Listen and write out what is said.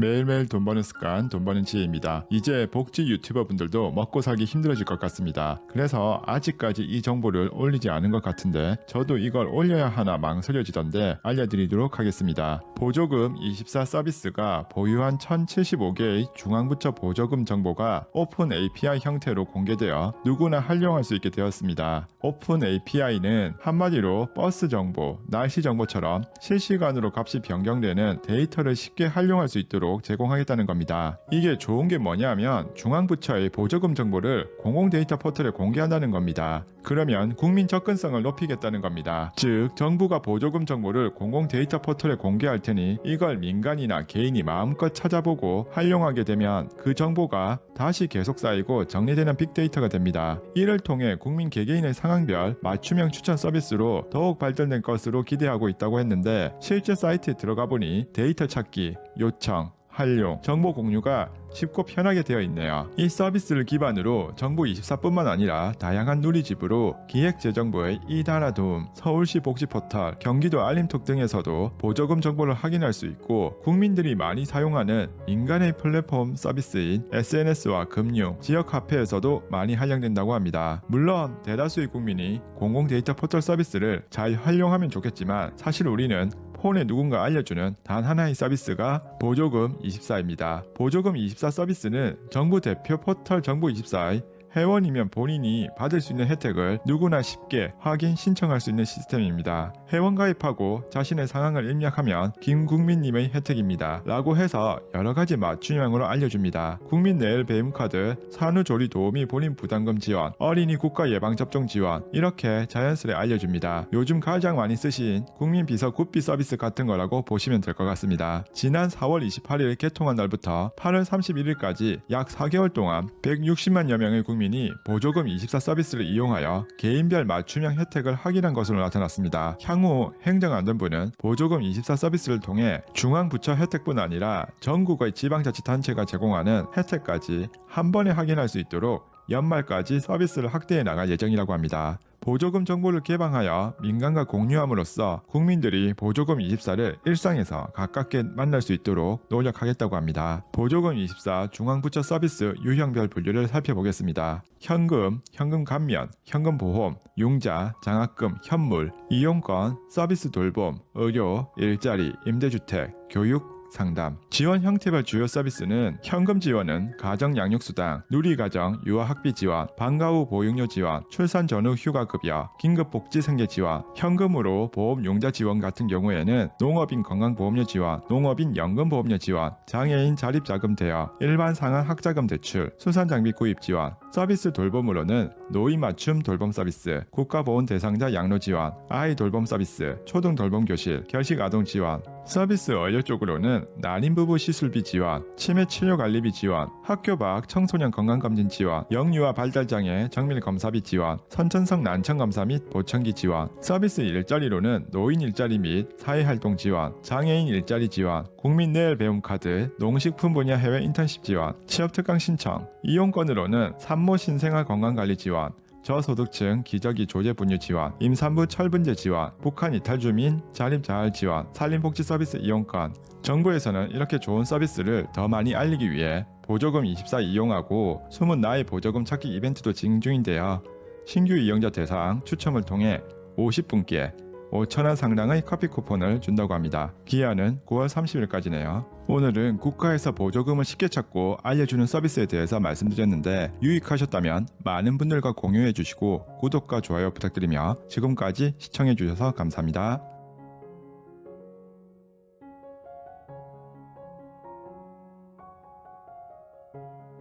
매일매일 돈 버는 습관, 돈 버는 지혜입니다. 이제 복지 유튜버 분들도 먹고 살기 힘들어질 것 같습니다. 그래서 아직까지 이 정보를 올리지 않은 것 같은데 저도 이걸 올려야 하나 망설여지던데 알려드리도록 하겠습니다. 보조금 24 서비스가 보유한 1075개의 중앙부처 보조금 정보가 오픈 API 형태로 공개되어 누구나 활용할 수 있게 되었습니다. 오픈 API는 한마디로 버스 정보, 날씨 정보처럼 실시간으로 값이 변경되는 데이터를 쉽게 활용할 수 있도록 제공하겠다는 겁니다. 이게 좋은 게 뭐냐면 중앙부처의 보조금 정보를 공공 데이터 포털에 공개한다는 겁니다. 그러면 국민 접근성을 높이겠다는 겁니다. 즉 정부가 보조금 정보를 공공 데이터 포털에 공개할 테니 이걸 민간이나 개인이 마음껏 찾아보고 활용하게 되면 그 정보가 다시 계속 쌓이고 정리되는 빅데이터가 됩니다. 이를 통해 국민 개개인의 상황별 맞춤형 추천 서비스로 더욱 발전된 것으로 기대하고 있다고 했는데 실제 사이트에 들어가 보니 데이터 찾기, 요청, 활용, 정보 공유가 쉽고 편하게 되어 있네요. 이 서비스를 기반으로 정부 24뿐만 아니라 다양한 누리집으로 기획재정부의 이나라 도움, 서울시 복지포털, 경기도 알림톡 등에서도 보조금 정보를 확인할 수 있고 국민들이 많이 사용하는 민간의 플랫폼 서비스인 SNS와 금융, 지역 카페에서도 많이 활용된다고 합니다. 물론 대다수의 국민이 공공 데이터 포털 서비스를 잘 활용하면 좋겠지만 사실 우리는 폰에 누군가 알려주는 단 하나의 서비스가 보조금 24입니다. 보조금 24 서비스는 정부 대표 포털 정부 24의 회원이면 본인이 받을 수 있는 혜택을 누구나 쉽게 확인 신청할 수 있는 시스템입니다. 회원 가입하고 자신의 상황을 입력하면 김국민님의 혜택입니다. 라고 해서 여러 가지 맞춤형으로 알려줍니다. 국민 내일 배움카드, 산후조리 도우미 본인 부담금 지원, 어린이 국가 예방접종 지원 이렇게 자연스레 알려줍니다. 요즘 가장 많이 쓰신 국민 비서 굿비 서비스 같은 거라고 보시면 될 것 같습니다. 지난 4월 28일 개통한 날부터 8월 31일까지 약 4개월 동안 160만여 명의 국민 이 보조금 24 서비스를 이용하여 개인별 맞춤형 혜택을 확인한 것으로 나타났습니다. 향후 행정안전부는 보조금 24 서비스를 통해 중앙부처 혜택뿐 아니라 전국의 지방자치단체가 제공하는 혜택까지 한 번에 확인할 수 있도록 연말까지 서비스를 확대해 나갈 예정이라고 합니다. 보조금 정보를 개방하여 민간과 공유함으로써 국민들이 보조금 24를 일상에서 가깝게 만날 수 있도록 노력하겠다고 합니다. 보조금 24 중앙부처 서비스 유형별 분류를 살펴보겠습니다. 현금, 현금 감면, 현금 보험, 융자, 장학금, 현물, 이용권, 서비스 돌봄, 의료, 일자리, 임대주택, 교육, 상담. 지원 형태별 주요 서비스는 현금 지원은 가정 양육수당, 누리가정 유아학비 지원, 방과 후 보육료 지원, 출산 전후 휴가급여, 긴급복지생계 지원, 현금으로 보험 용자 지원 같은 경우에는 농업인 건강보험료 지원, 농업인 연금보험료 지원, 장애인 자립자금 대여, 일반 상한 학자금 대출, 수산장비 구입 지원, 서비스 돌봄으로는 노인 맞춤 돌봄 서비스, 국가보훈 대상자 양로 지원, 아이 돌봄 서비스, 초등 돌봄 교실, 결식 아동 지원, 서비스 의료 쪽으로는 난임 부부 시술비 지원, 치매 치료 관리비 지원, 학교 밖 청소년 건강검진 지원, 영유아 발달장애 정밀 검사비 지원, 선천성 난청 검사 및 보청기 지원, 서비스 일자리로는 노인 일자리 및 사회활동 지원, 장애인 일자리 지원, 국민 내일 배움 카드, 농식품 분야 해외 인턴십 지원, 취업 특강 신청, 이용권으로는 산모 신생아 건강관리 지원, 저소득층 기저귀 조제 분유 지원, 임산부 철분제 지원, 북한 이탈 주민 자립 자활 지원, 산림복지 서비스 이용권. 정부에서는 이렇게 좋은 서비스를 더 많이 알리기 위해 보조금 24 이용하고 숨은 나의 보조금 찾기 이벤트도 진행 중인데요. 신규 이용자 대상 추첨을 통해 50분께 5천원 상당의 커피 쿠폰을 준다고 합니다. 기한은 9월 30일까지네요. 오늘은 국가에서 보조금을 쉽게 찾고 알려주는 서비스에 대해서 말씀드렸는데 유익하셨다면 많은 분들과 공유해 주시고 구독과 좋아요 부탁드리며 지금까지 시청해 주셔서 감사합니다.